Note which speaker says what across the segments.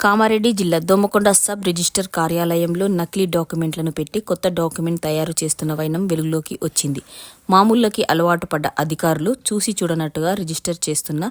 Speaker 1: కామారెడ్డి జిల్లా Domakonda sub register కార్యాలయంలో నకిలీ డాక్యుమెంట్లను పెట్టి కొత్త డాక్యుమెంట్ తయారు చేస్తున్న వైనం వెలుగులోకి వచ్చింది. మామూళ్ళకి అలవాటు పడ్డ అధికారులు చూసి చూడనట్టుగా రిజిస్టర్ చేస్తున్న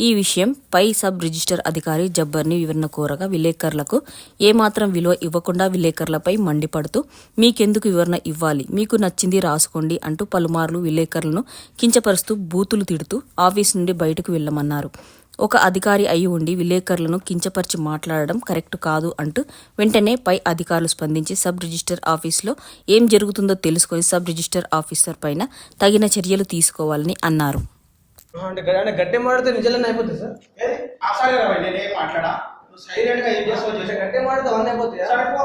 Speaker 1: ఈ విషయం పై సబ్ రిజిస్టర్ అధికారి జబ్బర్ని వివరణ కోరగా విలేకరులకు ఏమాత్రం విలువ ఇవ్వకుండా విలేకరులపై మండిపడుతూ మీకెందుకు వివరణ ఇవ్వాలి? మీకు నచ్చింది రాసుకోండి అంటూ పలుమార్లు విలేకరులను కించపరుస్తూ బూతులు తిడుతూ ఆఫీస్ నుండి బయటకు వెళ్ళమన్నారు ఒక అధికారి అయి ఉండి విలేకరులను కించపరిచి మాట్లాడడం కరెక్ట్ కాదు అంటూ వెంటనే పై అధికారులు స్పందించి సబ్ రిజిస్టర్ ఆఫీసులో ఏం జరుగుతుందో తెలుసుకొని సబ్ రిజిస్టర్ ఆఫీసర్ పైన తగిన చర్యలు తీసుకోవాలని అన్నారు.
Speaker 2: గట్టి అయిపోతుంది సార్?
Speaker 3: నేనేం మాట్లాడా? గా ఏం చేస్తావు చేసే
Speaker 2: గట్టి అవన్నీ
Speaker 3: సరే గా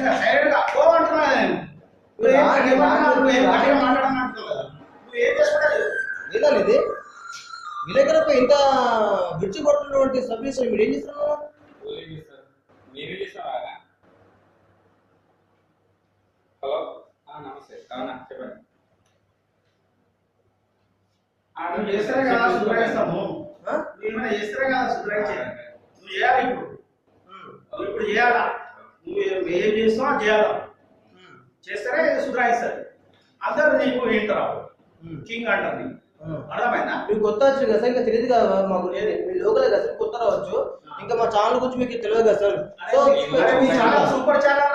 Speaker 3: గా సైలెంట్గా పో అంటున్నా నేను నువ్వు ఏం
Speaker 2: రా,
Speaker 3: ఏమన్నా
Speaker 2: రా,
Speaker 3: నువ్వు ఏం
Speaker 2: రా.
Speaker 3: గట్టిగా మాట్లాడని అంటున్నావు కదా నువ్వు ఏం చేసుకుంటావు
Speaker 2: లేదా ఇది విలేకరులపై ఇంత విడిచి పడుతున్నటువంటి సర్వీస్ మీరు ఏం చేస్తున్నారు
Speaker 4: హలో? నమస్తే. అవునా చెప్పండి.
Speaker 3: ఆ, నువ్వు చేస్తేనే కదా నువ్వు చేయాలి ఇప్పుడు. నువ్వు ఇప్పుడు చేయాలా? నువ్వు ఏం- ఏం చేస్తావో అది చేయాలా? చేస్తేనే శుభ్రాయిస్తుంది అందరూ నీకు వింటారు
Speaker 2: ఉమ్.
Speaker 3: కింగ్ అంటారు నీకు.
Speaker 2: ఉమ్.
Speaker 3: అర్థమైందా?
Speaker 2: మీకు కొత్త వచ్చు కదా సార్? ఇంకా తెలియదు కదా మాకు. మీ లోకలే కదా సార్? కొత్త రావచ్చు ఇంకా మా ఛానల్ గురించి మీకు తెలియదు కదా సార్? సో
Speaker 3: సూపర్ ఛానల్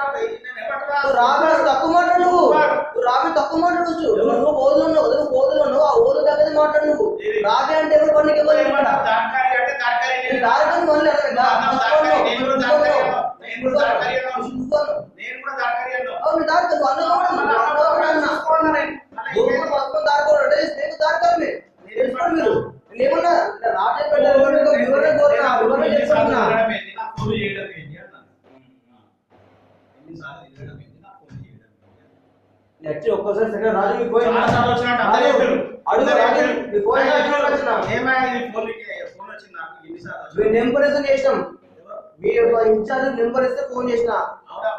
Speaker 2: రాబీ తక్కువ మాట్లాడు. నువ్వు నువ్వు రాబీ తక్కువ మాట్లాడవచ్చు నువ్వు ఓదులు ఉన్నావు కదా నువ్వు ఓదులు ఉన్నావు. ఆ ఓదులు దగ్గర మాట్లాడు నువ్వు. రాబీ అంటే ఎవరు పనికి నేను దారికొని మళ్ళీ
Speaker 3: నేను కూడా అన్నావు. అన్నావు.
Speaker 2: తెలుసుకోండి మీరు నేనేమన్నా రాజే పెట్టారు వివరణ కోరినా వివరణ
Speaker 3: ఎన్నిసార్లు
Speaker 2: చెప్తున్నా
Speaker 3: తిరగడం ఏంది? నా ఫోన్ చేయడం ఏంది అన్నాను. ఎన్నిసార్లు తిరగడం ఏంది? నా ఫోన్ చేయడం ఏంది?
Speaker 2: నెక్స్ట్ ఒక్కసారి సెకండ్ రాజు మీకు పోయి
Speaker 3: చాలా సార్లు వచ్చినట్టు అందరూ
Speaker 2: రాజు,
Speaker 3: చెప్పారు.
Speaker 2: అడుగు
Speaker 3: అందరూ
Speaker 2: రాజు
Speaker 3: చెప్పారు.
Speaker 2: మీ ఫోన్ ఎన్నిసార్లు వచ్చినా
Speaker 3: ఏమయ్య ఇది ఫోన్ ఇచ్చే- ఫోన్ వచ్చింది నాకు ఎన్నిసార్లు వచ్చింది?
Speaker 2: మేము నెంబర్ చేసినాం మీ యొక్క ఇన్ఛార్జ్ నెంబర్ ఇస్తే ఫోన్ చేసిన
Speaker 3: అవునా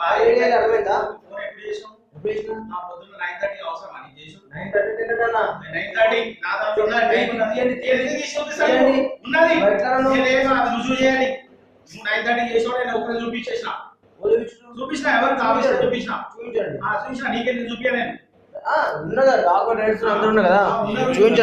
Speaker 2: అర్థమైందా
Speaker 3: ఫోన్ ఎప్పుడు చేసావు?
Speaker 2: ఎప్పుడు చేసినా
Speaker 3: నా పొద్దున్న 9:30 అవసరమా నీకు చేసావు?
Speaker 2: నైన్ థర్టీ టెన్ అన్నా
Speaker 3: 9:30 నా దాంట్లో ఉన్నది టైం ఉన్నది.
Speaker 2: తీయండి, తీయండి.
Speaker 3: ఎందుకు తీసి చూపిస్తావు?
Speaker 2: తీయండి.
Speaker 3: ఉన్నది.
Speaker 2: ఎట్లా అన్నావు?
Speaker 3: నేనేమో అది రుజువు చేయాలి. నువ్వు 9:30 చేసావు, నేను ఒకటే చూపించేసిన. చూపించిన ఎవరికి ఆఫీస్లో చూపించిన
Speaker 2: చూపించండి
Speaker 3: ఆ చూపించిన నీకే నేను చూపించా నేను
Speaker 2: డాక్టర్ రైట్స్ అందరూ ఉన్నారు కదా
Speaker 3: ఉన్నారు.
Speaker 2: చూపించండి